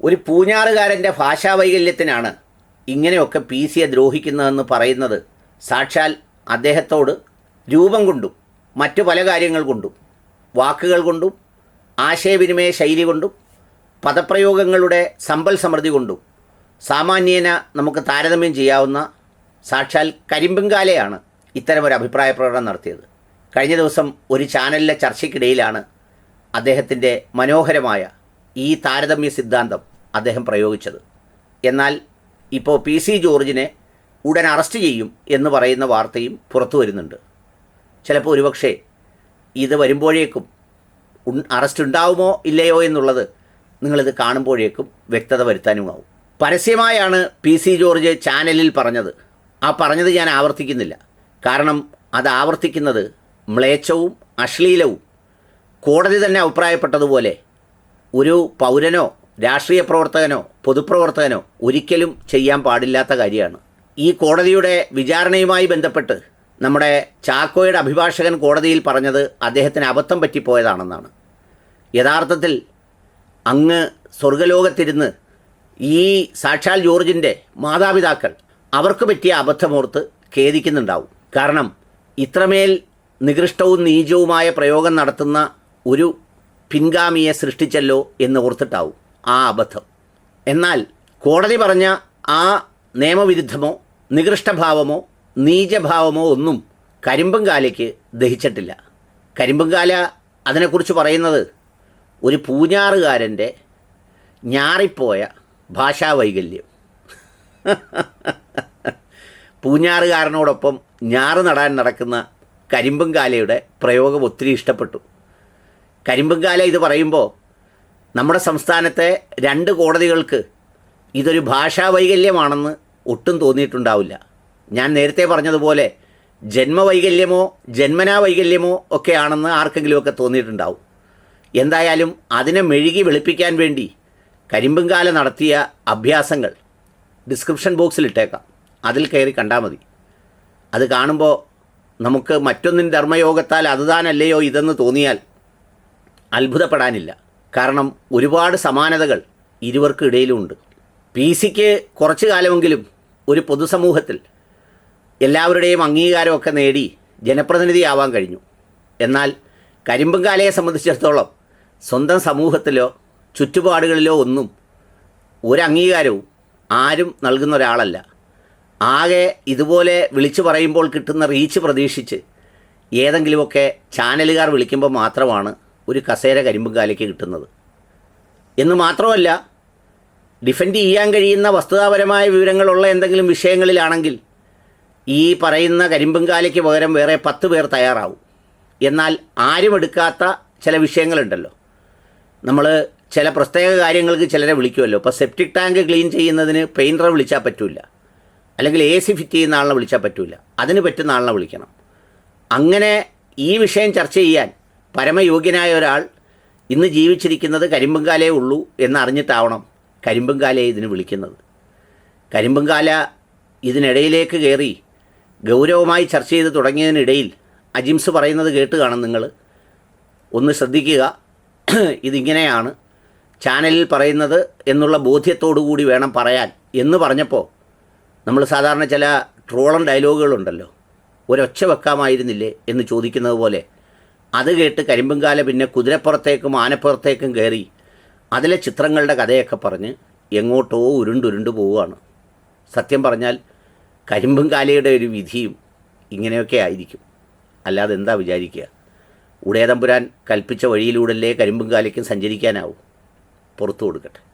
ഒരു പൂഞ്ഞാറുകാരന്റെ ഭാഷാവൈകല്യത്തിനാണ് ഇങ്ങനെയൊക്കെ പി സിയെ ദ്രോഹിക്കുന്നതെന്ന് പറയുന്നത്. സാക്ഷാൽ അദ്ദേഹത്തോട് രൂപം കൊണ്ടും മറ്റു പല കാര്യങ്ങൾ കൊണ്ടും വാക്കുകൾ കൊണ്ടും ആശയവിനിമയ ശൈലി കൊണ്ടും പദപ്രയോഗങ്ങളുടെ സമ്പൽ സമൃദ്ധി കൊണ്ടും സാമാന്യേന നമുക്ക് താരതമ്യം ചെയ്യാവുന്ന സാക്ഷാൽ കരിമ്പുംകാലയാണ് ഇത്തരമൊരു അഭിപ്രായ പ്രകടനം നടത്തിയത്. കഴിഞ്ഞ ദിവസം ഒരു ചാനലിലെ ചർച്ചയ്ക്കിടയിലാണ് അദ്ദേഹത്തിന്റെ മനോഹരമായ ഈ താരതമ്യ സിദ്ധാന്തം അദ്ദേഹം പ്രയോഗിച്ചത്. എന്നാൽ ഇപ്പോൾ പി സി ജോർജിനെ ഉടൻ അറസ്റ്റ് ചെയ്യും എന്ന് പറയുന്ന വാർത്തയും പുറത്തു വരുന്നുണ്ട്. ചിലപ്പോൾ ഒരുപക്ഷെ ഇത് വരുമ്പോഴേക്കും അറസ്റ്റ് ഉണ്ടാവുമോ ഇല്ലയോ എന്നുള്ളത് നിങ്ങളിത് കാണുമ്പോഴേക്കും വ്യക്തത വരുത്താനുമാവും. പരസ്യമായാണ് പി സി ജോർജ് ചാനലിൽ പറഞ്ഞത്. ആ പറഞ്ഞത് ഞാൻ ആവർത്തിക്കുന്നില്ല. കാരണം അത് ആവർത്തിക്കുന്നത് മ്ലേച്ഛവും അശ്ലീലവും കോടതി തന്നെ അഭിപ്രായപ്പെട്ടതുപോലെ ഒരു പൗരനോ രാഷ്ട്രീയ പ്രവർത്തകനോ പൊതുപ്രവർത്തകനോ ഒരിക്കലും ചെയ്യാൻ പാടില്ലാത്ത കാര്യമാണ്. ഈ കോടതിയുടെ വിചാരണയുമായി ബന്ധപ്പെട്ട് നമ്മുടെ ചാക്കോയുടെ അഭിഭാഷകൻ കോടതിയിൽ പറഞ്ഞത് അദ്ദേഹത്തിന് അബദ്ധം പറ്റിപ്പോയതാണെന്നാണ്. യഥാർത്ഥത്തിൽ അങ്ങ് സ്വർഗലോകത്തിരുന്ന് ഈ സാക്ഷാൽ ജോർജിന്റെ മാതാപിതാക്കൾ അവർക്ക് പറ്റിയ അബദ്ധമോർത്ത് ഖേദിക്കുന്നുണ്ടാവും. കാരണം ഇത്രമേൽ നികൃഷ്ടവും നീചവുമായ പ്രയോഗം നടത്തുന്ന ഒരു പിൻഗാമിയെ സൃഷ്ടിച്ചല്ലോ എന്ന് ഓർത്തിട്ടാവും. ആ അബദ്ധം. എന്നാൽ കോടതി പറഞ്ഞ ആ നിയമവിരുദ്ധമോ നികൃഷ്ടഭാവമോ നീചഭാവമോ ഒന്നും കരിമ്പുംകാലയ്ക്ക് ദഹിച്ചിട്ടില്ല. കരിമ്പുംകാല അതിനെക്കുറിച്ച് പറയുന്നത് ഒരു പൂഞ്ഞാറുകാരന്റെ ഞാറിപ്പോയ ഭാഷാവൈകല്യം. പൂഞ്ഞാറുകാരനോടൊപ്പം ഞാറ് നടാൻ നടക്കുന്ന കരിമ്പുംകാലയുടെ പ്രയോഗം ഒത്തിരി ഇഷ്ടപ്പെട്ടു. കരിമ്പുംകാല ഇത് പറയുമ്പോൾ നമ്മുടെ സംസ്ഥാനത്തെ രണ്ട് കോടതികൾക്ക് ഇതൊരു ഭാഷാ വൈകല്യമാണെന്ന് ഒട്ടും തോന്നിയിട്ടുണ്ടാവില്ല. ഞാൻ നേരത്തെ പറഞ്ഞതുപോലെ ജന്മവൈകല്യമോ ജന്മനാ വൈകല്യമോ ഒക്കെ ആണെന്ന് ആർക്കെങ്കിലുമൊക്കെ തോന്നിയിട്ടുണ്ടാവും. എന്തായാലും അതിനെ മെഴുകി വെളുപ്പിക്കാൻ വേണ്ടി കരിമ്പുംകാല നടത്തിയ അഭ്യാസങ്ങൾ ഡിസ്ക്രിപ്ഷൻ ബോക്സിൽ ഇട്ടേക്കാം അതിൽ കയറി കണ്ടാൽ മതി. അത് കാണുമ്പോൾ നമുക്ക് മറ്റൊന്നിൻ ധർമ്മയോഗത്താൽ അതുതാനല്ലയോ ഇതെന്ന് തോന്നിയാൽ അത്ഭുതപ്പെടാനില്ല. കാരണം ഒരുപാട് സമാനതകൾ ഇരുവർക്കും ഇടയിലുമുണ്ട് പി സിക്ക് കുറച്ച് കാലമെങ്കിലും ഒരു പൊതുസമൂഹത്തിൽ എല്ലാവരുടെയും അംഗീകാരമൊക്കെ നേടി ജനപ്രതിനിധിയാവാൻ കഴിഞ്ഞു. എന്നാൽ കരിമ്പുംകാലയെ സംബന്ധിച്ചിടത്തോളം സ്വന്തം സമൂഹത്തിലോ ചുറ്റുപാടുകളിലോ ഒന്നും ഒരു അംഗീകാരവും ആരും നൽകുന്ന ഒരാളല്ല. ആകെ ഇതുപോലെ വിളിച്ചു പറയുമ്പോൾ കിട്ടുന്ന റീച്ച് പ്രതീക്ഷിച്ച് ഏതെങ്കിലുമൊക്കെ ചാനലുകാർ വിളിക്കുമ്പോൾ മാത്രമാണ് ഒരു കസേര കരിമ്പുകാലയ്ക്ക് കിട്ടുന്നത്. എന്ന് മാത്രമല്ല ഡിഫെൻഡ് ചെയ്യാൻ കഴിയുന്ന വസ്തുതാപരമായ വിവരങ്ങളുള്ള എന്തെങ്കിലും വിഷയങ്ങളിലാണെങ്കിൽ ഈ പറയുന്ന കരിമ്പുംകാലയ്ക്ക് പകരം വേറെ പത്ത് പേർ തയ്യാറാവും. എന്നാൽ ആരും എടുക്കാത്ത ചില വിഷയങ്ങളുണ്ടല്ലോ. നമ്മൾ ചില പ്രത്യേക കാര്യങ്ങൾക്ക് ചിലരെ വിളിക്കുമല്ലോ. ഇപ്പോൾ സെപ്റ്റിക് ടാങ്ക് ക്ലീൻ ചെയ്യുന്നതിന് പെയിന്ററെ വിളിച്ചാൽ പറ്റില്ല അല്ലെങ്കിൽ എ സി ഫിറ്റ് ചെയ്യുന്ന ആളിനെ വിളിച്ചാൽ പറ്റില്ല അതിന് പറ്റുന്ന ആളിനെ വിളിക്കണം. അങ്ങനെ ഈ വിഷയം ചർച്ച ചെയ്യാൻ പരമയോഗ്യനായ ഒരാൾ ഇന്ന് ജീവിച്ചിരിക്കുന്നത് കരിമ്പുംകാലേ ഉള്ളൂ എന്നറിഞ്ഞിട്ടാവണം കരിമ്പുംകാലയെ ഇതിന് വിളിക്കുന്നത്. കരിമ്പുംകാല ഇതിനിടയിലേക്ക് കയറി ഗൗരവമായി ചർച്ച ചെയ്ത് തുടങ്ങിയതിനിടയിൽ അജിംസ് പറയുന്നത് കേട്ട് കാണും നിങ്ങൾ. ഒന്ന് ശ്രദ്ധിക്കുക ഇതിങ്ങനെയാണ്. ചാനലിൽ പറയുന്നത് എന്നുള്ള ബോധ്യത്തോടു കൂടി വേണം പറയാൻ എന്ന് പറഞ്ഞപ്പോൾ നമ്മൾ സാധാരണ ചില ട്രോളൻ ഡയലോഗുകളുണ്ടല്ലോ. ഒരൊച്ച വെക്കാമായിരുന്നില്ലേ എന്ന് ചോദിക്കുന്നത് പോലെ അത് കേട്ട് കരിമ്പുംകാല പിന്നെ കുതിരപ്പുറത്തേക്കും ആനപ്പുറത്തേക്കും കയറി അതിലെ ചിത്രങ്ങളുടെ കഥയൊക്കെ പറഞ്ഞ് എങ്ങോട്ടോ ഉരുണ്ടുരുണ്ട് പോവുകയാണ്. സത്യം പറഞ്ഞാൽ കരിമ്പുംകാലയുടെ ഒരു വിധിയും ഇങ്ങനെയൊക്കെ ആയിരിക്കും. അല്ലാതെ എന്താ വിചാരിക്കുക? ഉടയതമ്പുരാൻ കൽപ്പിച്ച വഴിയിലൂടെയല്ലേ കരിമ്പുംകാലയ്ക്കും സഞ്ചരിക്കാനാവും. പുറത്തു കൊടുക്കട്ടെ.